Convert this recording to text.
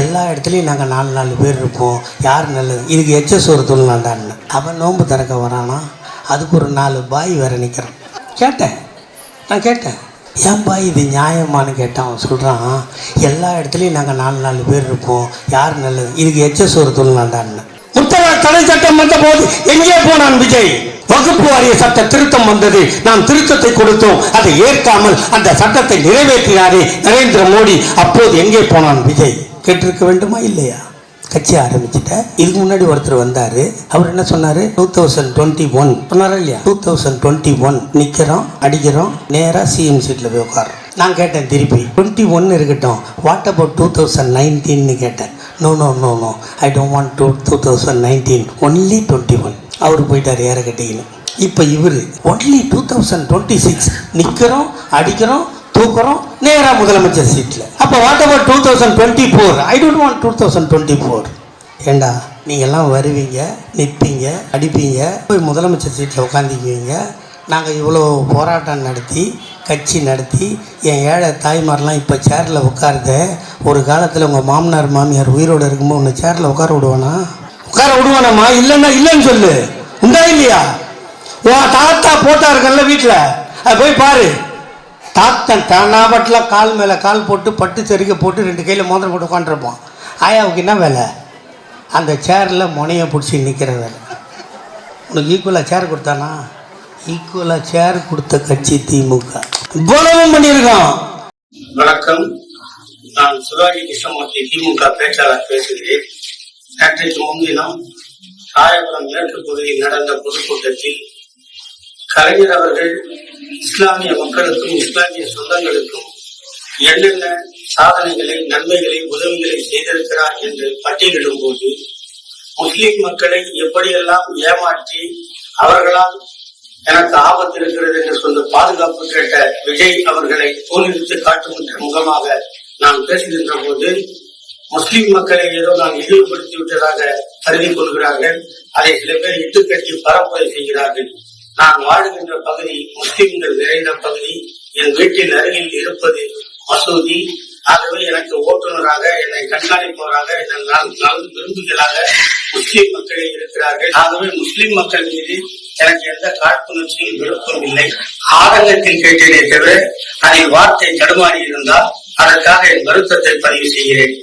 எல்லா இடத்துலையும் நாங்கள் நாலு நாலு பேர் இருப்போம். யார் நல்லது? இதுக்கு எச்ச ஒரு துண்ணாண்டான்னு அவன் நோன்பு திறக்க வரானா? அதுக்கு ஒரு நாலு பாய் வேறு நிற்கிறான் கேட்டேன். நான் கேட்டேன். ஏன் பாய் இது நியாயமான்னு கேட்டான். அவன் சொல்கிறான் எல்லா இடத்துலையும் நாங்கள் நாலு நாலு பேர் இருப்போம். யார் நல்லது? இதுக்கு எச்ச ஒரு துண்ணாண்டான்னு முத்தரா தடை சட்டம் வந்த போது எங்கே போனான் விஜய்? வகுப்பு வாரிய சட்ட திருத்தம் வந்தது. நாம் திருத்தத்தை கொடுத்தோம். அதை ஏற்காமல் அந்த சட்டத்தை நிறைவேற்றினாரே நரேந்திர மோடி. அப்போது எங்கே போனான் விஜய்? கேட்டிருக்க வேண்டுமா இல்லையா? கட்சி ஆரம்பிச்சிட்டேன் இதுக்கு முன்னாடி ஒருத்தர் வந்தாரு. அவர் என்ன சொன்னாரு? டூ தௌசண்ட் டுவெண்ட்டி ஒன் சொன்னாரா இல்லையா? டூ தௌசண்ட் டுவெண்ட்டி ஒன் நிக்கிறோம் அடிக்கிறோம் நேராக சிஎம் சீட்ல போய் உட்காரோம் நான் கேட்டேன் திருப்பி. டுவெண்ட்டி ஒன் இருக்கட்டும். வாட் அபவுட் டூ தௌசண்ட் நைன்டீன்னு கேட்டேன். No no no no I don't want two two thousand nineteen only twenty one அவர் போயிட்டார் ஏற கட்டிக்கணும் இப்போ இவர் only two thousand twenty six நிற்கிறோம் அடிக்கிறோம் தூக்குறோம். நேராக முதலமைச்சர் சீட்டில் அப்போ what about two thousand twenty four I don't want two thousand twenty four ஏண்டா நீங்கள்லாம் வருவீங்க நிற்பீங்க அடிப்பீங்க போய் முதலமைச்சர் சீட்டில் உட்காந்துக்குவீங்க நாங்கள் இவ்வளோ போராட்டம் நடத்தி கட்சி நடத்தி என் ஏழை தாய்மாரெலாம் இப்போ சேரில் உட்காருத ஒரு காலத்தில் உங்கள் மாமனார் மாமியார் உயிரோடு இருக்கும்போது உன்னை சேரில் உட்கார விடுவானா? உட்கார விடுவானாம்மா இல்லைன்னா இல்லைன்னு சொல்லு. உண்டா இல்லையா? உன் தாத்தா போட்டா இருக்கல வீட்டில் அது போய் பாரு. தாத்தன் தன்னாபட்டில் கால் மேலே கால் போட்டு பட்டு செருக்க போட்டு ரெண்டு கையில் மோதிரம் போட்டு உட்காந்துருப்பான் ஆயாவுக்கு என்ன வேலை? அந்த சேரில் முனையை பிடிச்சி நிற்கிற வேலை. உனக்கு ஈக்குவலாக சேர் கொடுத்தானா? ஈக்குவலாக சேர் கொடுத்த கட்சி திமுக. இவ்வளவும் பண்ணியிருக்கோம் வணக்கம். நான் சிவாஜி கிருஷ்ணமூர்த்தி திமுக பேச்சாளர் பேசுகிறேன். நேற்றைக்கு முன்தினம் ராயபுரம் மேற்கு பகுதியில் நடந்த பொதுக்கூட்டத்தில் கலைஞர் அவர்கள் இஸ்லாமிய மக்களுக்கும் இஸ்லாமிய சொந்தங்களுக்கும் என்னென்ன சாதனைகளை நன்மைகளை உதவிகளை செய்திருக்கிறார் என்று பட்டியலிடும் போது முஸ்லிம் மக்களை எப்படியெல்லாம் ஏமாற்றி அவர்களால் எனக்கு ஆபத்து இருக்கிறது என்று சொல்லி பாதுகாப்பு கேட்ட விஜய் அவர்களை தோல்வித்து காட்டுகின்ற முகமாக நான் பேசுகின்ற போது முஸ்லிம் மக்களை ஏதோ நான் இழிவுபடுத்தி விட்டதாக கருதி கொள்கிறார்கள். அதை சில பேர் இட்டுக்கட்டி பரப்புரை செய்கிறார்கள். நான் வாழுகின்ற பகுதி முஸ்லிம்கள் நிறைந்த பகுதி என் வீட்டின் அருகில் இருப்பது மசூதி. ஆகவே எனக்கு ஓட்டுநராக என்னை கண்காணிப்பவராக என்னை நல் முஸ்லிம் மக்களே இருக்கிறார்கள். ஆகவே முஸ்லிம் மக்கள் மீது எனக்கு எந்த காழ்ப்புணர்ச்சியும் விருப்பம் இல்லை. ஆதங்கத்தில் கேட்டேனே தவிர அதில் வார்த்தை தடுமாறி இருந்தால் அதற்காக என் வருத்தத்தை பதிவு செய்கிறேன்.